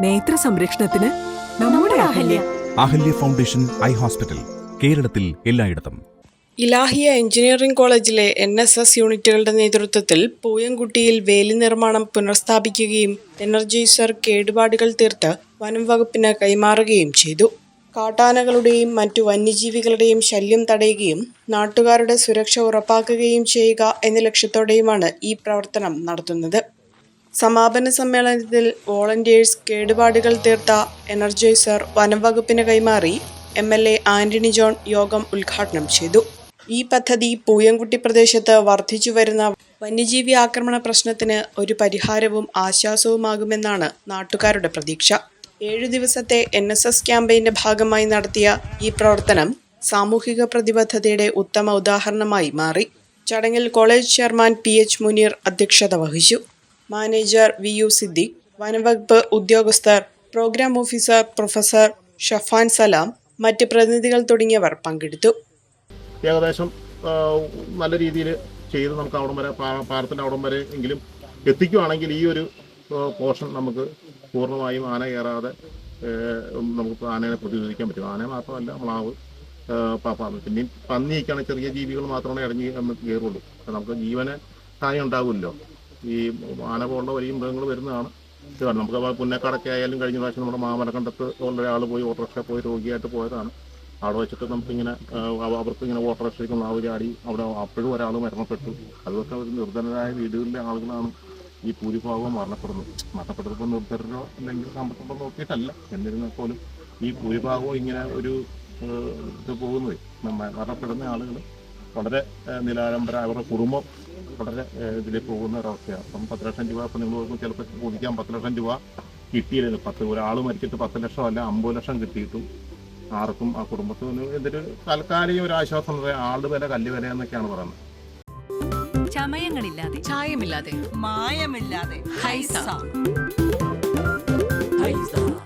നേത്ര സംരക്ഷണത്തിന് നമ്മുടെ Ahalya. Ahalya. Foundation eye hospital കേരളത്തിൽ എല്ലായിടത്തും. Ilahia engineering college N S S യൂണിറ്റുകളുടെ നേതൃത്വത്തിൽ പൂയംകുട്ടിയിൽ വേലി നിർമ്മാണം പുനഃസ്ഥാപിക്കുകയും എനർജൈസർ കേടുപാടുകൾ തീർത്ത് വനം വകുപ്പിന് കൈമാറുകയും ചെയ്തു. കാട്ടാനകളുടെയും മറ്റു വന്യജീവികളുടെയും ശല്യം തടയുകയും നാട്ടുകാരുടെ സുരക്ഷ ഉറപ്പാക്കുകയും ചെയ്യുക എന്ന ലക്ഷ്യത്തോടെയുമാണ് ഈ പ്രവർത്തനം നടത്തുന്നത്. സമാപന സമ്മേളനത്തിൽ വോളണ്ടിയേഴ്സ് കേടുപാടുകൾ തീർത്ത എനർജൈസർ വനംവകുപ്പിന് കൈമാറി M L A Antony John യോഗം ഉദ്ഘാടനം ചെയ്തു. ഈ പദ്ധതി പൂയംകുട്ടി പ്രദേശത്ത് വർദ്ധിച്ചു വരുന്ന വന്യജീവി ആക്രമണ പ്രശ്നത്തിന് ഒരു പരിഹാരവും ആശ്വാസവുമാകുമെന്നാണ് നാട്ടുകാരുടെ പ്രതീക്ഷ. ഏഴു ദിവസത്തെ എൻ എസ് എസ് ക്യാമ്പയിന്റെ ഭാഗമായി നടത്തിയ ഈ പ്രവർത്തനം സാമൂഹിക പ്രതിബദ്ധതയുടെ ഉത്തമ ഉദാഹരണമായി മാറി. ചടങ്ങിൽ college chairman P H Muneer അധ്യക്ഷത വഹിച്ചു. മാനേജർ വി യു സിദ്ദിഖ് വനംവകുപ്പ് ഉദ്യോഗസ്ഥർ programme officer professor Shafan Salam മറ്റ് പ്രതിനിധികൾ തുടങ്ങിയവർ പങ്കെടുത്തു. ഏകദേശം നല്ല രീതിയിൽ ചെയ്ത് നമുക്ക് അവിടം വരെ പാലത്തിന്റെ അവിടം വരെ എങ്കിലും എത്തിക്കുവാണെങ്കിൽ ഈ ഒരു പോർഷൻ നമുക്ക് പൂർണമായും ആന കയറാതെ നമുക്ക് ആനയെ പ്രതിരോധിക്കാൻ പറ്റും. ആന മാത്രമല്ല മ്ലാവ് ഏ, പ- പ- പിന്നെയും പന്നിയൊക്കെയാണ് ചെറിയ ജീവികൾ മാത്രമേ ഇറങ്ങി കയറുള്ളൂ. നമുക്ക് ജീവന് ഹാനി ഉണ്ടാവില്ലല്ലോ. ഈ ആന പോലുള്ള വലിയ മൃഗങ്ങൾ വരുന്നതാണ്. നമുക്ക് പുന്നക്കാടൊക്കെ ആയാലും കഴിഞ്ഞ പ്രാവശ്യം നമ്മുടെ മാമലക്കണ്ടത്ത് ഒരാൾ പോയി ഓട്ടോറിക്ഷ പോയി രോഗിയായിട്ട് പോയതാണ്. അവിടെ വെച്ചിട്ട് നമുക്കിങ്ങനെ അവർക്ക് ഇങ്ങനെ ഓട്ടോറിക്ഷയ്ക്ക് നാവ് ചാടി അവിടെ അപ്പോഴും ഒരാൾ മരണപ്പെട്ടു. അതൊക്കെ ഒരു നിർധനരായ വീടുകളിലെ ആളുകളാണ് ഈ ഭൂരിഭാഗവും മരണപ്പെടുന്നത്. മരണപ്പെട്ടപ്പോൾ നിർധനരോ അല്ലെങ്കിൽ സമ്പത്തുണ്ടോ നോക്കിയിട്ടല്ല. എന്നിരുന്നാൽ പോലും ഈ ഭൂരിഭാഗവും ഇങ്ങനെ ഒരു ഇത് പോകുന്നത്. മരണപ്പെടുന്ന ആളുകൾ വളരെ ആ, അവരുടെ കുടുംബം വളരെ ഇതിൽ പോകുന്ന ഒരവസ്ഥയാണ്. അപ്പം പത്ത് ലക്ഷം രൂപ ഇപ്പം നിങ്ങൾ നോക്കുമ്പോൾ ചിലപ്പോൾ ചോദിക്കാം പത്ത് ലക്ഷം രൂപ കിട്ടിയില്ല പത്ത് ഒരാൾ മരിച്ചിട്ട് പത്ത് ലക്ഷം അല്ല അമ്പത് ലക്ഷം കിട്ടിയിട്ടും ആർക്കും ആ കുടുംബത്തിന് എന്തൊരു താൽക്കാലിക ഒരു ആശ്വാസം എന്ന് പറയാം. ആളുടെ വില കല്ല് വില എന്നൊക്കെയാണ് പറയുന്നത്. ചമയങ്ങളില്ലാതെ. ചായമില്ലാതെ. മായമില്ലാതെ. ഹൈസ. ഹൈസ.